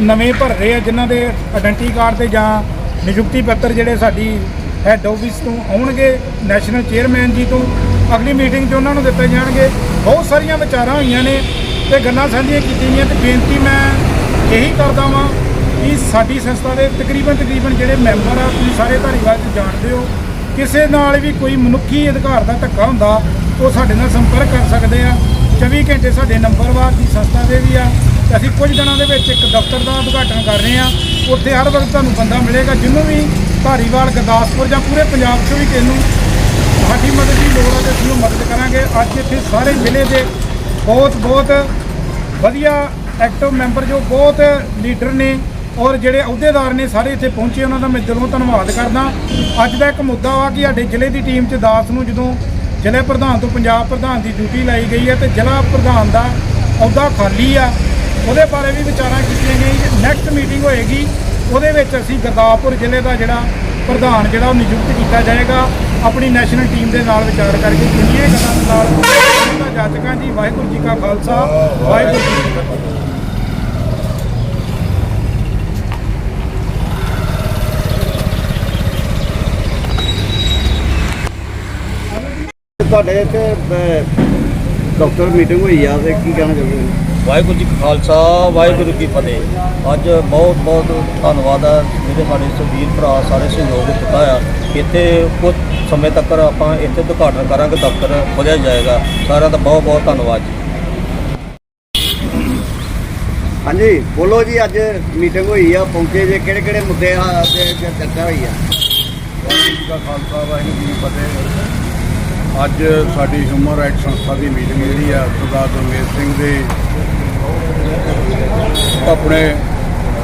ਨਵੇਂ ਭਰ ਰਹੇ ਆ ਜਿਨ੍ਹਾਂ ਦੇ ਆਇਡੈਂਟੀ ਕਾਰਡ ਤੇ ਜਾਂ ਨਿਯੁਕਤੀ ਪੱਤਰ ਜਿਹੜੇ ਸਾਡੀ ਹੈੱਡ ਆਫਿਸ ਤੋਂ ਆਉਣਗੇ ਨੈਸ਼ਨਲ ਚੇਅਰਮੈਨ ਜੀ ਤੋਂ, ਅਗਲੀ ਮੀਟਿੰਗ 'ਚ ਉਹਨਾਂ ਨੂੰ ਦਿੱਤੇ ਜਾਣਗੇ। ਬਹੁਤ ਸਾਰੀਆਂ ਵਿਚਾਰਾਂ ਹੋਈਆਂ ਨੇ ਤੇ ਗੱਲਾਂ ਸਾਂਝੀਆਂ ਕੀਤੀਆਂ ਗਈਆਂ ਤੇ ਬੇਨਤੀ ਮੈਂ ਇਹੀ ਕਰਦਾ ਵਾਂ ਕਿ ਸਾਡੀ ਸੰਸਥਾ ਦੇ ਤਕਰੀਬਨ ਤਕਰੀਬਨ ਜਿਹੜੇ ਮੈਂਬਰ ਆ, ਤੁਸੀਂ ਸਾਰੇ ਧਾਰੀਵਾਲ 'ਚ ਜਾਣਦੇ ਹੋ, ਕਿਸੇ ਨਾਲ ਵੀ ਕੋਈ ਮਨੁੱਖੀ ਅਧਿਕਾਰ ਦਾ ਧੱਕਾ ਹੁੰਦਾ, ਉਹ ਸਾਡੇ ਨਾਲ ਸੰਪਰਕ ਕਰ ਸਕਦੇ ਆ। 24 ਘੰਟੇ ਸਾਡੇ ਨੰਬਰਵਾਰ ਦੀ ਸੰਸਥਾ ਦੇ ਵੀ ਆ। ਅਸੀਂ ਕੁਝ ਦਿਨਾਂ ਦੇ ਵਿੱਚ ਇੱਕ ਦਫ਼ਤਰ ਦਾ ਉਦਘਾਟਨ ਕਰ ਰਹੇ ਹਾਂ। ਉੱਥੇ ਹਰ ਵਕਤ ਤੁਹਾਨੂੰ ਬੰਦਾ ਮਿਲੇਗਾ ਜਿਹਨੂੰ ਵੀ ਧਾਰੀਵਾਲ, ਗੁਰਦਾਸਪੁਰ ਜਾਂ ਪੂਰੇ ਪੰਜਾਬ 'ਚੋਂ ਵੀ ਕਿਸੇ ਨੂੰ ਸਾਡੀ ਮਦਦ ਦੀ ਲੋੜ ਹੈ ਤੇ ਅਸੀਂ ਉਹ ਮਦਦ ਕਰਾਂਗੇ। ਅੱਜ ਇੱਥੇ ਸਾਰੇ ਜ਼ਿਲ੍ਹੇ ਦੇ ਬਹੁਤ ਬਹੁਤ ਵਧੀਆ ਐਕਟਿਵ ਮੈਂਬਰ ਜੋ ਬਹੁਤ ਲੀਡਰ ਨੇ ਔਰ ਜਿਹੜੇ ਅਹੁਦੇਦਾਰ ਨੇ ਸਾਰੇ ਇੱਥੇ ਪਹੁੰਚੇ, ਉਹਨਾਂ ਦਾ ਮੈਂ ਦਿਲੋਂ ਧੰਨਵਾਦ ਕਰਦਾ। ਅੱਜ ਦਾ ਇੱਕ ਮੁੱਦਾ ਵਾ ਕਿ ਸਾਡੇ ਜ਼ਿਲ੍ਹੇ ਦੀ ਟੀਮ 'ਚ ਦਾਸ ਨੂੰ ਜਦੋਂ ਜ਼ਿਲ੍ਹੇ ਪ੍ਰਧਾਨ ਤੋਂ ਪੰਜਾਬ ਪ੍ਰਧਾਨ ਦੀ ਡਿਊਟੀ ਲਾਈ ਗਈ ਹੈ ਤੇ ਜ਼ਿਲ੍ਹਾ ਪ੍ਰਧਾਨ ਦਾ ਅਹੁਦਾ ਖਾਲੀ ਆ। ਉਹਦੇ ਬਾਰੇ ਵੀ ਵਿਚਾਰਾਂ ਕੀਤੀਆਂ ਗਈਆਂ ਨੈਕਸਟ ਮੀਟਿੰਗ ਹੋਏਗੀ, ਉਹਦੇ ਵਿੱਚ ਅਸੀਂ ਗੁਰਦਾਸਪੁਰ ਜ਼ਿਲ੍ਹੇ ਦਾ ਜਿਹੜਾ ਪ੍ਰਧਾਨ ਜਿਹੜਾ ਉਹ ਨਿਯੁਕਤ ਕੀਤਾ ਜਾਏਗਾ। ਆਪਣੀ ਨੈਸ਼ਨਲ ਟੀਮ ਦੇ ਨਾਲ ਵਿਚਾਰ ਕਰਕੇ ਕਿੰਨੀਆਂ ਗੱਲਾਂ ਦੇ ਨਾਲ ਉਹਨਾਂ ਦਾ ਜਾਚਕਾਂ ਜੀ, ਵਾਹਿਗੁਰੂ ਜੀ ਕਾ ਖਾਲਸਾ, ਵਾਹਿਗੁਰੂ ਜੀ ਕੀ ਫਤਿਹ। ਤੁਹਾਡੇ ਇੱਥੇ ਡਾਕਟਰ ਮੀਟਿੰਗ ਹੋਈ ਆ, ਤੇ ਕੀ ਕਹਿਣਾ ਚਾਹੁੰਦੇ ਹੋ ਵਾਹਿਗੁਰੂ ਜੀ ਕਾ ਖਾਲਸਾ ਵਾਹਿਗੁਰੂ ਜੀ ਕੀ ਫਤਿਹ। ਅੱਜ ਬਹੁਤ ਬਹੁਤ ਧੰਨਵਾਦ ਹੈ ਜਿਹੜੇ ਸਾਡੇ ਸੁਖਬੀਰ ਭਰਾ ਸਾਰੇ ਸਹਿਯੋਗ ਦਿੱਤਾ ਆ ਇੱਥੇ ਕੁਝ ਸਮੇਂ ਤੱਕ ਆਪਾਂ ਇੱਥੇ ਉਦਘਾਟਨ ਕਰਾਂਗੇ ਦਫ਼ਤਰ ਖੋਲ੍ਹਿਆ ਜਾਏਗਾ। ਸਾਰਿਆਂ ਦਾ ਬਹੁਤ ਬਹੁਤ ਧੰਨਵਾਦ ਜੀ। ਹਾਂਜੀ ਬੋਲੋ ਜੀ ਅੱਜ ਮੀਟਿੰਗ ਹੋਈ ਆ ਪਹੁੰਚੇ ਜੇ ਕਿਹੜੇ ਕਿਹੜੇ ਮੁੱਦੇ ਆ ਤੇ ਚਰਚਾ ਹੋਈ ਆ। ਵਾਹਿਗੁਰੂ ਜੀ ਕਾ ਖਾਲਸਾ ਵਾਹਿਗੁਰੂ ਜੀ ਕੀ ਫਤਿਹ। ਅੱਜ ਸਾਡੀ ਹਿਊਮਨ ਰਾਈਟ ਸੰਸਥਾ ਦੀ ਮੀਟਿੰਗ ਜਿਹੜੀ ਆ ਸਰਦਾਰ ਗੁਰਮੇਲ ਸਿੰਘ ਦੇ ਆਪਣੇ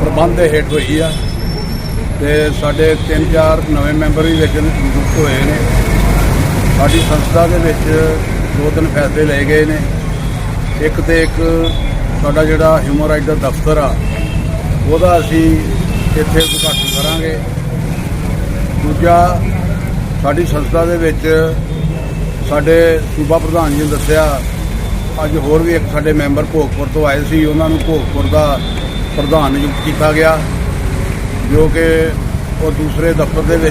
ਪ੍ਰਬੰਧ ਦੇ ਹੇਠ ਹੋਈ ਆ ਤੇ ਸਾਡੇ ਤਿੰਨ ਚਾਰ ਨਵੇਂ ਮੈਂਬਰ ਵੀ ਵਿੱਚ ਨਿਯੁਕਤ ਹੋਏ ਨੇ। ਸਾਡੀ ਸੰਸਥਾ ਦੇ ਵਿੱਚ ਦੋ ਤਿੰਨ ਫੈਸਲੇ ਲਏ ਗਏ ਨੇ। ਇੱਕ ਤੇ ਇੱਕ ਸਾਡਾ ਜਿਹੜਾ ਹਿਊਮਨ ਰਾਈਟ ਦਾ ਦਫ਼ਤਰ ਆ, ਉਹਦਾ ਅਸੀਂ ਇੱਥੇ ਉਦਘਾਟਨ ਕਰਾਂਗੇ। ਦੂਜਾ, ਸਾਡੀ ਸੰਸਥਾ ਦੇ ਵਿੱਚ ਸਾਡੇ ਸੂਬਾ ਪ੍ਰਧਾਨ ਜੀ ਨੇ ਦੱਸਿਆ ਅੱਜ ਹੋਰ ਵੀ ਇੱਕ ਸਾਡੇ ਮੈਂਬਰ ਭੋਗਪੁਰ ਤੋਂ ਆਏ ਸੀ, ਉਹਨਾਂ ਨੂੰ ਭੋਗਪੁਰ ਦਾ ਪ੍ਰਧਾਨ ਨਿਯੁਕਤ ਕੀਤਾ ਗਿਆ, ਜੋ ਕਿ ਉਹ ਦੂਸਰੇ ਦਫ਼ਤਰ ਦੇ ਵਿੱਚ